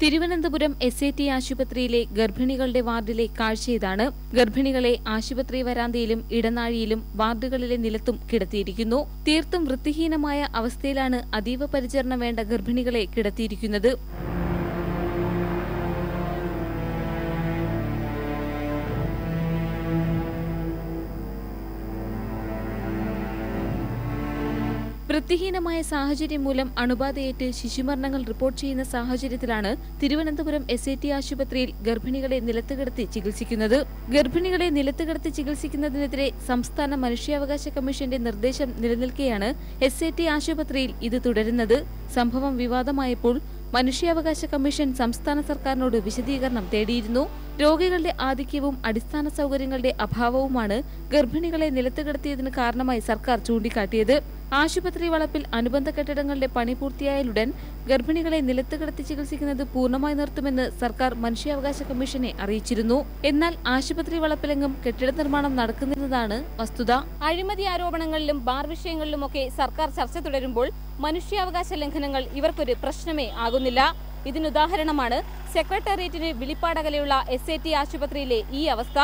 Thiruvananthapuram S A T ആശുപത്രിയിലെ ഗർഭിണികളുടെ വാർഡിലെ കാഴ്ചയിതാണ്. ഗർഭിണികളെ ആശുപത്രി വരാന്തയിലും ഇടനാഴിയിലും വാർഡുകളിലെ നിലത്തും കിടത്തിയിരിക്കുന്നു. തീർത്തും വൃത്തിഹീനമായ അവസ്ഥയിലാണ് അതീവ പരിചരണം വേണ്ട ഗർഭിണികളെ കിടത്തിയിരിക്കുന്നത്. വൃത്തിഹീനമായ സാഹചര്യം മൂലം അണുബാധയേറ്റ് ശിശുമരണങ്ങൾ റിപ്പോർട്ട് ചെയ്യുന്ന സാഹചര്യത്തിലാണ് തിരുവനന്തപുരം എസ് ആശുപത്രിയിൽ ഗർഭിണികളെ നിലത്തുകിടത്തി ചികിത്സിക്കുന്നത്. ഗർഭിണികളെ നിലത്തുകിടത്തി ചികിത്സിക്കുന്നതിനെതിരെ സംസ്ഥാന മനുഷ്യാവകാശ കമ്മീഷന്റെ നിർദ്ദേശം നിലനിൽക്കെയാണ് എസ് ആശുപത്രിയിൽ ഇത് തുടരുന്നത്. സംഭവം വിവാദമായപ്പോൾ മനുഷ്യാവകാശ കമ്മീഷൻ സംസ്ഥാന സർക്കാരിനോട് വിശദീകരണം തേടിയിരുന്നു. രോഗികളുടെ ആധിക്യവും അടിസ്ഥാന സൗകര്യങ്ങളുടെ അഭാവവുമാണ് ഗർഭിണികളെ നിലത്തുകിടത്തിയതിന് കാരണമായി സർക്കാർ ചൂണ്ടിക്കാട്ടിയത്. ആശുപത്രി വളപ്പിൽ അനുബന്ധ കെട്ടിടങ്ങളുടെ പണി പൂർത്തിയായാലുടൻ ഗർഭിണികളെ നിലത്ത് കിടത്തി ചികിത്സിക്കുന്നത് പൂർണമായി നിർത്തുമെന്ന് സർക്കാർ മനുഷ്യാവകാശ കമ്മീഷനെ അറിയിച്ചിരുന്നു. എന്നാൽ ആശുപത്രി വളപ്പിലെങ്ങും കെട്ടിട നിർമ്മാണം നടക്കുന്നില്ലെന്നതാണ് വസ്തുത. അഴിമതി ആരോപണങ്ങളിലും ബാർ വിഷയങ്ങളിലുമൊക്കെ സർക്കാർ ചർച്ച തുടരുമ്പോൾ മനുഷ്യാവകാശ ലംഘനങ്ങൾ ഇവർക്കൊരു പ്രശ്നമേ ആകുന്നില്ല. ഇതിനുദാഹരണമാണ് സെക്രട്ടേറിയറ്റിന് വിളിപ്പാടകലെയുള്ള എസ് എ ടി ആശുപത്രിയിലെ ഈ അവസ്ഥ.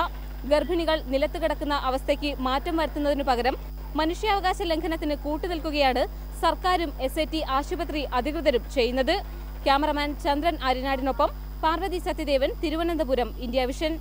ഗർഭിണികൾ നിലത്ത് കിടക്കുന്ന അവസ്ഥയ്ക്ക് മാറ്റം വരുത്തുന്നതിനു പകരം മനുഷ്യാവകാശ ലംഘനത്തിന് കൂട്ടുനിൽക്കുകയാണ് സർക്കാരും എസ് ആശുപത്രി അധികൃതരും ചെയ്യുന്നത്. ക്യാമറമാൻ ചന്ദ്രൻ ആര്യനാടിനൊപ്പം പാർവതി സത്യദേവൻ തിരുവനന്തപുരം ഇന്ത്യ വിഷൻ.